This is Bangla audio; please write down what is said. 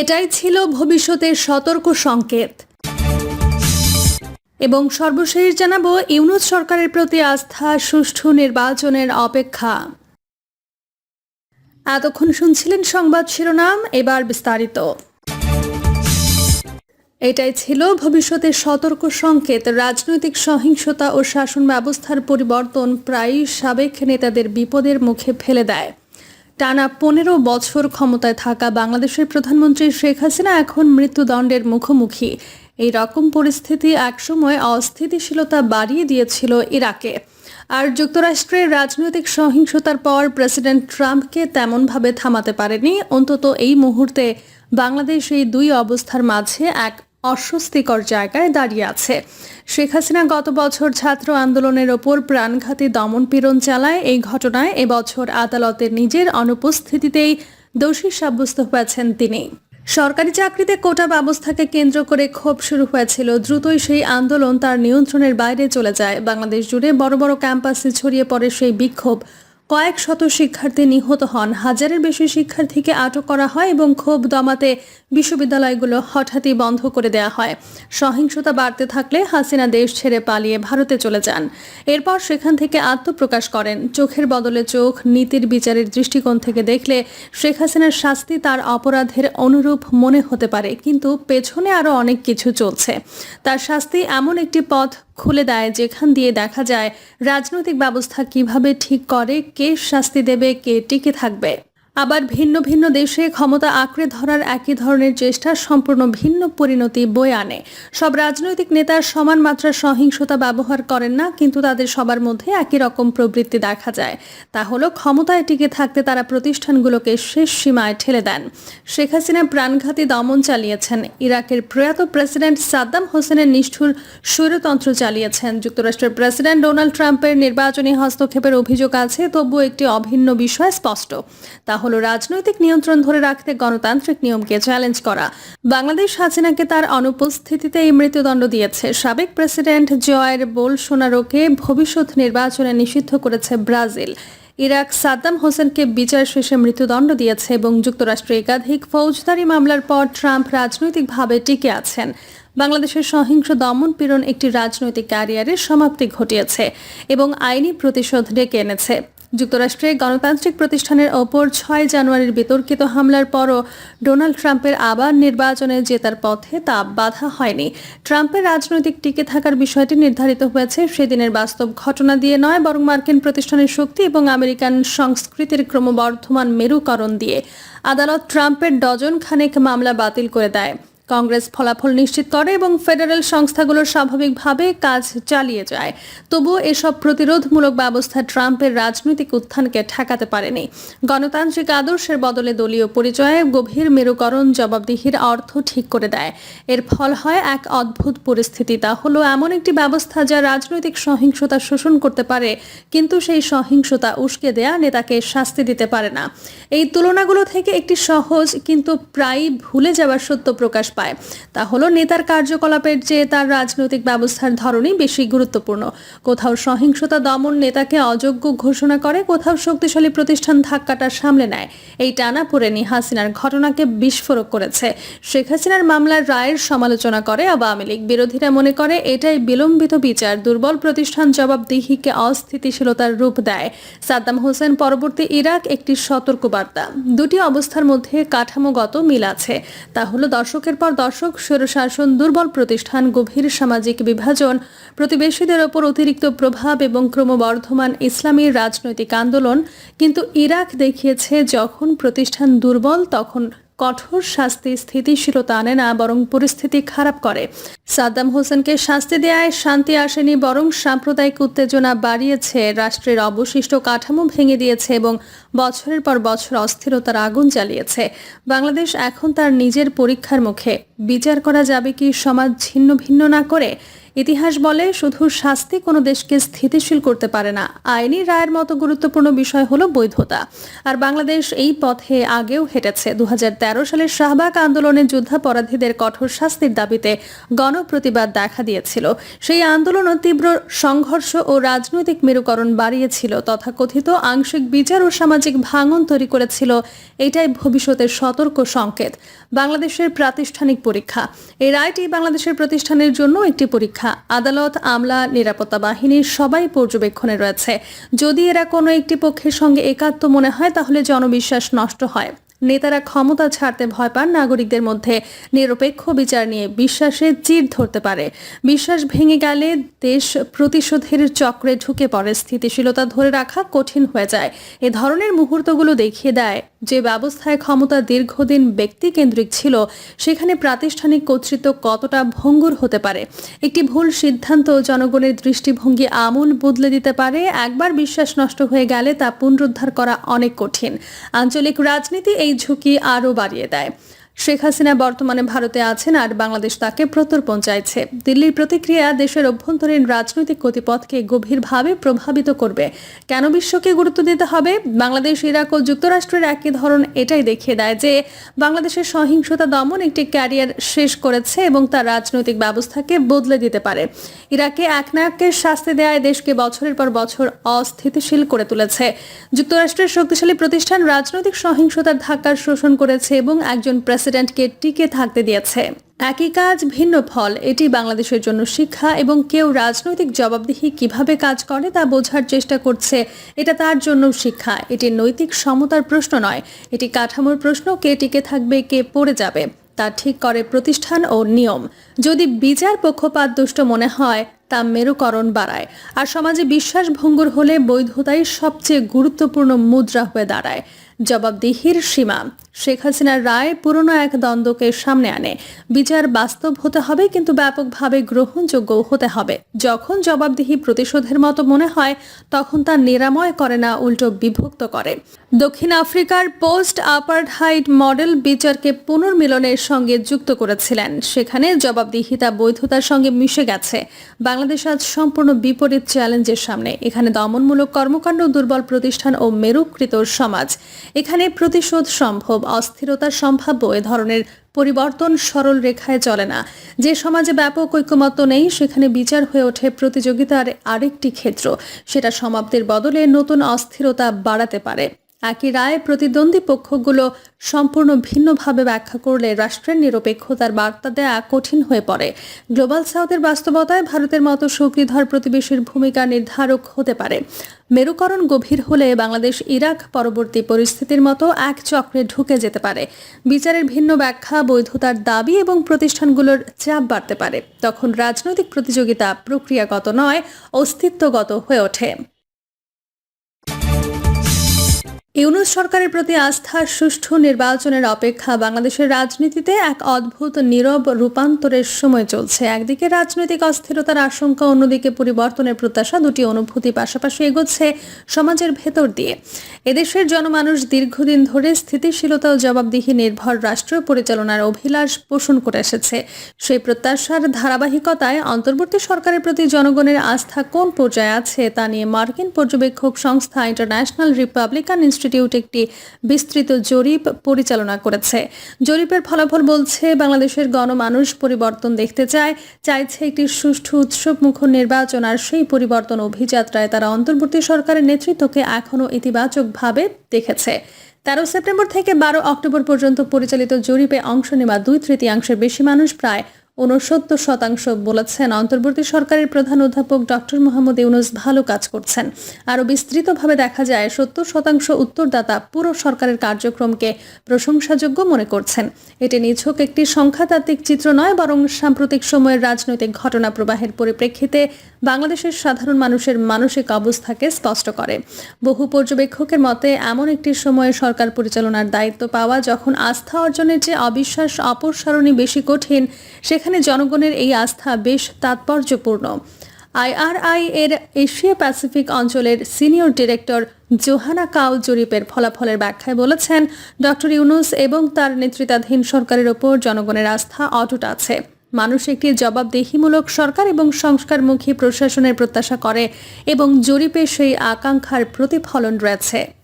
এটাই ছিল ভবিষ্যতের সতর্ক সংকেত। এবং সর্বশেষ জানাব, ইউনুস সরকারের প্রতি আস্থা, সুষ্ঠু নির্বাচনের অপেক্ষা। এতক্ষণ শুনছিলেন সংবাদ শিরোনাম, এবার বিস্তারিত। এটাই ছিল ভবিষ্যতের সতর্ক সংকেত। রাজনৈতিক সহিংসতা ও শাসন ব্যবস্থার পরিবর্তন প্রায়ই সাবেক নেতাদের বিপদের মুখে ফেলে দেয়। টানা পনেরো বছর ক্ষমতায় থাকা বাংলাদেশের প্রধানমন্ত্রী শেখ হাসিনা এখন মৃত্যুদণ্ডের মুখোমুখি। এই রকম পরিস্থিতি একসময় অস্থিতিশীলতা বাড়িয়ে দিয়েছিল ইরাকে। আর যুক্তরাষ্ট্রের রাজনৈতিক সহিংসতার পর প্রেসিডেন্ট ট্রাম্পকে তেমনভাবে থামাতে পারেনি। অন্তত এই মুহূর্তে বাংলাদেশ এই দুই অবস্থার মাঝে এক অস্বস্তিকর জায়গায় দাঁড়িয়ে আছে। শেখ হাসিনা গত বছর ছাত্র আন্দোলনের ওপর প্রাণঘাতী দমনপীড়ন চালায়। এই ঘটনায় এবছর আদালতের নিজের অনুপস্থিতিতেই দোষী সাব্যস্ত হয়েছেন তিনি। সরকারি চাকরিতে কোটা ব্যবস্থাকে কেন্দ্র করে ক্ষোভ শুরু হয়েছিল। দ্রুতই সেই আন্দোলন তার নিয়ন্ত্রণের বাইরে চলে যায়। বাংলাদেশ জুড়ে বড় বড় ক্যাম্পাসে ছড়িয়ে পড়ে সেই বিক্ষোভ। কয়েক শত শিক্ষার্থী নিহত হন। হাজারের বেশি শিক্ষার্থীকে আটক করা হয় এবং ক্ষোভ দমাতে বিশ্ববিদ্যালয়গুলো হঠাৎই বন্ধ করে দেওয়া হয়। সহিংসতা বাড়তে থাকলে হাসিনা দেশ ছেড়ে পালিয়ে ভারতে চলে যান। এরপর সেখান থেকে আত্মপ্রকাশ করেন। চোখের বদলে চোখ, নীতির বিচারের দৃষ্টিকোণ থেকে দেখলে শেখ হাসিনার শাস্তি তার অপরাধের অনুরূপ মনে হতে পারে। কিন্তু পেছনে আরও অনেক কিছু চলছে। তার শাস্তি এমন একটি পথ খুলে দেয়, যেখান দিয়ে দেখা যায় রাজনৈতিক ব্যবস্থা কীভাবে ঠিক করে, কে শাস্তি দেবে, কে টিকে থাকবে। আবার ভিন্ন ভিন্ন দেশে ক্ষমতা আঁকড়ে ধরার একই ধরনের চেষ্টা সম্পূর্ণ ভিন্ন পরিণতি বয়ে আনে। সব রাজনৈতিক নেতা সমান মাত্রার সহিংসতা ব্যবহার করেন না, কিন্তু তাদের সবার মধ্যে একই রকম প্রবৃত্তি দেখা যায়। তা হলো, ক্ষমতায় টিকে থাকতে তারা প্রতিষ্ঠানগুলোকে শেষ সীমায় ঠেলে দেন। শেখ হাসিনা প্রাণঘাতী দমন চালিয়েছেন। ইরাকের প্রয়াত প্রেসিডেন্ট সাদ্দাম হোসেনের নিষ্ঠুর স্বৈরতন্ত্র চালিয়েছেন। যুক্তরাষ্ট্রের প্রেসিডেন্ট ডোনাল্ড ট্রাম্পের নির্বাচনী হস্তক্ষেপের অভিযোগ আছে, তবুও একটি অভিন্ন বিষয় স্পষ্ট। তা হলো রাজনৈতিক নিয়ন্ত্রণ ধরে রাখতে গণতান্ত্রিক নিয়মকে চ্যালেঞ্জ করা। বাংলাদেশ হাসিনাকে তার অনুপস্থিতিতে এই মৃত্যুদণ্ড দিয়েছে। সাবেক প্রেসিডেন্ট জয়ের বোলসোনারোকে ভবিষ্যৎ নির্বাচনে নিষিদ্ধ করেছে ব্রাজিল। ইরাক সাদ্দাম হোসেনকে বিচার শেষে মৃত্যুদণ্ড দিয়েছে এবং যুক্তরাষ্ট্রে একাধিক ফৌজদারি মামলার পর ট্রাম্প রাজনৈতিকভাবে টিকে আছেন। বাংলাদেশের সহিংস দমন পীড়ন একটি রাজনৈতিক ক্যারিয়ারের সমাপ্তি ঘটিয়েছে এবং আইনি প্রতিশোধ ডেকে এনেছে। যুক্তরাষ্ট্রে গণতান্ত্রিক প্রতিষ্ঠানের ওপর ছয় জানুয়ারির বিতর্কিত হামলার পরও ডোনাল্ড ট্রাম্পের আবার নির্বাচনে জেতার পথে তা বাধা হয়নি। ট্রাম্পের রাজনৈতিক টিকে থাকার বিষয়টি নির্ধারিত হয়েছে। সেদিনের বাস্তব ঘটনা দিয়ে নয়, বরং মার্কিন প্রতিষ্ঠানের শক্তি এবং আমেরিকান সংস্কৃতির ক্রমবর্ধমান মেরুকরণ দিয়ে। আদালত ট্রাম্পের ডজন খানেক মামলা বাতিল করে দেয়। কংগ্রেস ফলাফল নিশ্চিত করে এবং ফেডারেল সংস্থাগুলো স্বাভাবিকভাবে কাজ চালিয়ে যায়। তবুও এসব প্রতিরোধমূলক ব্যবস্থা ট্রাম্পের রাজনৈতিক উত্থানকে ঠেকাতে পারেনি। গণতান্ত্রিক আদর্শের বদলে দলীয় পরিচয়ে গভীর মেরুকরণ জবাবদিহির অর্থ ঠিক করে দেয়। এর ফল হয় এক অদ্ভুত পরিস্থিতি। তা হলো এমন একটি ব্যবস্থা যা রাজনৈতিক সহিংসতা শোষণ করতে পারে, কিন্তু সেই সহিংসতা উস্কে দেয়া নেতাকে শাস্তি দিতে পারে না। এই তুলনাগুলো থেকে একটি সহজ, কিন্তু প্রায়ই ভুলে যাওয়ার সত্য প্রকাশ পায়। তা হলো, নেতার কার্যকলাপের চেয়ে তার রাজনৈতিক ব্যবস্থার ধরনই বেশি গুরুত্বপূর্ণ। কোথাও সহিংসতা দমন নেতাকে অযোগ্য ঘোষণা করে, কোথাও শক্তিশালী প্রতিষ্ঠান ধাক্কাটা সামলে নেয়। এই টানা পড়েনি হাসিনার ঘটনাকে বিস্ফোরক করেছে। শেখ হাসিনার মামলার রায়ের সমালোচনা করে আওয়ামী লীগ। বিরোধীরা মনে করে, এটাই বিলম্বিত বিচার। দুর্বল প্রতিষ্ঠান জবাবদিহিকে অস্থিতিশীলতার রূপ দেয়। সাদ্দাম হোসেন, পরবর্তী ইরাক, একটি সতর্কবার্তা। দুটি অবস্থার মধ্যে কাঠামোগত মিল আছে। তা হলো, দর্শকের পর দর্শক, স্বৈরশাসন, দুর্বল প্রতিষ্ঠান, গভীর সামাজিক বিভাজন, প্রতিবেশীদের ওপর অতিরিক্ত প্রভাব এবং ক্রমবর্ধমান ইসলামী রাজনৈতিক আন্দোলন। কিন্তু ইরাক দেখিয়েছে, যখন প্রতিষ্ঠান দুর্বল, তখন কঠোর শাস্তি, স্থিতিশীলতা আনে না, বরং পরিস্থিতি খারাপ করে। সাদ্দাম হোসেনকে শাস্তি দেয় শান্তি আসেনি, বরং সাম্প্রদায়িক উত্তেজনা বাড়িয়েছে। রাষ্ট্রের অবশিষ্ট কাঠামো ভেঙে দিয়েছে এবং বছরের পর বছর অস্থিরতার আগুন জ্বালিয়েছে। বাংলাদেশ এখন তার নিজের পরীক্ষার মুখে। বিচার করা যাবে কি সমাজ ছিন্ন ভিন্ন না করে? ইতিহাস বলে শুধু শাস্তি কোনো দেশকে স্থিতিশীল করতে পারে না। আইনি রায়ের মতো গুরুত্বপূর্ণ বিষয় হলো বৈধতা। আর বাংলাদেশ এই পথে আগেও হেঁটেছে। দুহাজার তেরো সালের শাহবাগ আন্দোলনে যুদ্ধাপরাধীদের কঠোর শাস্তির দাবিতে গণপ্রতিবাদ দেখা দিয়েছিল। সেই আন্দোলনও তীব্র সংঘর্ষ ও রাজনৈতিক মেরুকরণ বাড়িয়েছিল। তথাকথিত আংশিক বিচার ও সামাজিক ভাঙন তৈরি করেছিল। এটাই ভবিষ্যতের সতর্ক সংকেত। বাংলাদেশের প্রাতিষ্ঠানিক পরীক্ষা। এই রায়টি বাংলাদেশের প্রতিষ্ঠানের জন্য একটি পরীক্ষা। আদালত, আমলা, নিরাপত্তা বাহিনীর সবাই পর্যবেক্ষণে রয়েছে। যদি এরা কোনো একটি পক্ষের সঙ্গে একাত্ম মনে হয়, তাহলে জনবিশ্বাস নষ্ট হয়। নেতারা ক্ষমতা ছাড়তে ভয় পান, নাগরিকদের মধ্যে নিরপেক্ষ বিচার নিয়ে বিশ্বাসে চির ধরতে পারে। বিশ্বাস ভেঙে গেলে দেশ প্রতিশোধের চক্রে ঢুকে পড়ে। স্থিতিশীলতা ধরে রাখা কঠিন হয়ে যায়। এ ধরনের মুহূর্তগুলো দেখিয়ে দেয় যে ব্যবস্থায় ক্ষমতা দীর্ঘদিন ব্যক্তিকেন্দ্রিক ছিল, সেখানে প্রাতিষ্ঠানিক কর্তৃত্ব কতটা ভঙ্গুর হতে পারে? একটি ভুল সিদ্ধান্ত জনগণের দৃষ্টিভঙ্গি আমূল বদলে দিতে পারে, একবার বিশ্বাস নষ্ট হয়ে গেলে তা পুনরুদ্ধার করা অনেক কঠিন। আঞ্চলিক রাজনীতি এই ঝুঁকি আরও বাড়িয়ে দেয়। শেখ হাসিনা বর্তমানে ভারতে আছেন আর বাংলাদেশ তাকে প্রত্যর্পণ চাইছে। দিল্লির প্রতিক্রিয়া দেশের অভ্যন্তরীণ রাজনৈতিক গতিপথকে গভীরভাবে প্রভাবিত করবে। কেন বিশ্বকে গুরুত্ব দিতে হবে? বাংলাদেশ, ইরাক ও যুক্তরাষ্ট্রের একই ধরন এটাই দেখিয়ে দেয় যে বাংলাদেশের সহিংসতা দমন একটি ক্যারিয়ার শেষ করেছে এবং তার রাজনৈতিক ব্যবস্থাকে বদলে দিতে পারে। ইরাকে একনায়ককে শাস্তি দেয় দেশকে বছরের পর বছর অস্থিতিশীল করে তুলেছে। যুক্তরাষ্ট্রের শক্তিশালী প্রতিষ্ঠান রাজনৈতিক সহিংসতার ধাক্কা শোষণ করেছে এবং একজন প্রেসিডেন্টকে টিকে থাকতে দিয়েছে। একই কাজ, ভিন্ন ফল। এটি বাংলাদেশের জন্য শিক্ষা এবং কেউ রাজনৈতিক জবাবদিহি কীভাবে কাজ করে তা বোঝার চেষ্টা করছে। এটা তার জন্য শিক্ষা। এটি নৈতিক সমতার প্রশ্ন নয়। এটি কাঠামোর প্রশ্ন, কে টিকে থাকবে, কে পড়ে যাবে। তা ঠিক করে প্রতিষ্ঠান ও নিয়ম। যদি বিচার পক্ষপাত দুষ্ট মনে হয়, তা মেরুকরণ বাড়ায়। আর সমাজে বিশ্বাস ভঙ্গুর হলে বৈধতাই সবচেয়ে গুরুত্বপূর্ণ মুদ্রা হয়ে দাঁড়ায়। জবাবদিহির সীমা। শেখ হাসিনার রায় পুরনো এক দ্বন্দ্বকে সামনে আনে। বিচার বাস্তব হতে হবে, কিন্তু ব্যাপকভাবে গ্রহণযোগ্য হতে হবে। যখন জবাবদিহি প্রতিশোধের মতো মনে হয়, তখন তা নিরাময় করে না, উল্টো বিভক্ত করে। দক্ষিণ আফ্রিকার পোস্ট আপারহাইড মডেল বিচারকে পুনর্মিলনের সঙ্গে যুক্ত করেছিলেন। সেখানে জবাবদিহিতা বৈধতার সঙ্গে মিশে গেছে। বাংলাদেশ আজ সম্পূর্ণ বিপরীত চ্যালেঞ্জের সামনে। এখানে দমনমূলক কর্মকাণ্ড, দুর্বল প্রতিষ্ঠান ও মেরুকৃত সমাজ। এখানে প্রতিশোধ সম্ভব। অস্থিরতা সম্ভাব্য, এ ধরনের পরিবর্তন সরল রেখায় চলে না। যে সমাজে ব্যাপক ঐক্যমত্য নেই, সেখানে বিচার হয়ে ওঠে প্রতিযোগিতার আরেকটি ক্ষেত্র। সেটা সমাপ্তির বদলে নতুন অস্থিরতা বাড়াতে পারে। একই রায় প্রতিদ্বন্দ্বী পক্ষগুলো সম্পূর্ণ ভিন্নভাবে ব্যাখ্যা করলে রাষ্ট্রের নিরপেক্ষতার বার্তা দেয়া কঠিন হয়ে পড়ে। গ্লোবাল সাউথের বাস্তবতায় ভারতের মতো সুকৃধর প্রতিবেশীর ভূমিকা নির্ধারক হতে পারে। মেরুকরণ গভীর হলে বাংলাদেশ, ইরাক পরবর্তী পরিস্থিতির মতো এক চক্রে ঢুকে যেতে পারে। বিচারের ভিন্ন ব্যাখ্যা, বৈধতার দাবি এবং প্রতিষ্ঠানগুলোর চাপ বাড়তে পারে। তখন রাজনৈতিক প্রতিযোগিতা প্রক্রিয়াগত নয়, অস্তিত্বগত হয়ে ওঠে। ইউনুস সরকারের প্রতি আস্থার সুষ্ঠু নির্বাচনের অপেক্ষা বাংলাদেশের রাজনীতিতে এক অদ্ভুত, নীরব রূপান্তরের সময় চলছে। একদিকে রাজনৈতিক অস্থিরতার আশঙ্কা, অন্যদিকে পরিবর্তনের প্রত্যাশা দুটি অনুভূতি পাশাপাশি এগোচ্ছে সমাজের ভেতর দিয়ে। এদেশের জনমানুষ দীর্ঘদিন ধরে স্থিতিশীলতা ও জবাবদিহি নির্ভর রাষ্ট্র পরিচালনার অভিলাষ পোষণ করে এসেছে। সেই প্রত্যাশার ধারাবাহিকতায় অন্তর্বর্তী সরকারের প্রতি জনগণের আস্থা কোন পর্যায়ে আছে তা নিয়ে মার্কিন পর্যবেক্ষক সংস্থা ইন্টারন্যাশনাল রিপাবলিকান ইনস্টিটিউট একটি বিস্তৃত জরিপ পরিচালনা করেছে। জরিপের ফলাফল বলছে, বাংলাদেশের গণমানুষ পরিবর্তন দেখতে চায়, চাইছে একটি সুষ্ঠু উৎসবমুখর নির্বাচন, আর সেই পরিবর্তন অভিযাত্রায় তারা অন্তর্বর্তী সরকারের নেতৃত্বকে এখনও ইতিবাচকভাবে দেখেছে। তেরো সেপ্টেম্বর থেকে বারো অক্টোবর পর্যন্ত পরিচালিত জরিপে অংশ নেওয়া দুই তৃতীয়াংশের বেশি মানুষ প্রায় ঊনসত্তর শতাংশ বলেছেন। অন্তর্বর্তী সরকারের প্রধান অধ্যাপক ডক্টর মোহাম্মদ ইউনুস ভালো কাজ করছেন। আরও বিস্তৃতভাবে দেখা যায়, সত্তর শতাংশ উত্তরদাতা পুরো সরকারের কার্যক্রমকে প্রশংসাযোগ্য মনে করছেন। এটি নিছক একটি সংখ্যাতাত্ত্বিক চিত্র নয়, বরং সাম্প্রতিক সময়ের রাজনৈতিক ঘটনা প্রবাহের পরিপ্রেক্ষিতে বাংলাদেশের সাধারণ মানুষের মানসিক অবস্থাকে স্পষ্ট করে। বহু পর্যবেক্ষকের মতে, এমন একটি সময়ে সরকার পরিচালনার দায়িত্ব পাওয়া, যখন আস্থা অর্জনের যে অবিশ্বাস অপসারণই বেশি কঠিন, সেখানে জনগণের এই আস্থা বেশ তাৎপর্যপূর্ণ। আইআরআই এর এশিয়া প্যাসিফিক অঞ্চলের সিনিয়র ডিরেক্টর জোহানা কাউ জরিপের ফলাফলের ব্যাখ্যায় বলেছেন, ডক্টর ইউনুস এবং তার নেতৃত্বাধীন সরকারের ওপর জনগণের আস্থা অটুট আছে। মানুষ একটি জবাবদিহিমূলক সরকার এবং সংস্কারমুখী প্রশাসনের প্রত্যাশা করে এবং জরিপে সেই আকাঙ্ক্ষার প্রতিফলন রয়েছে।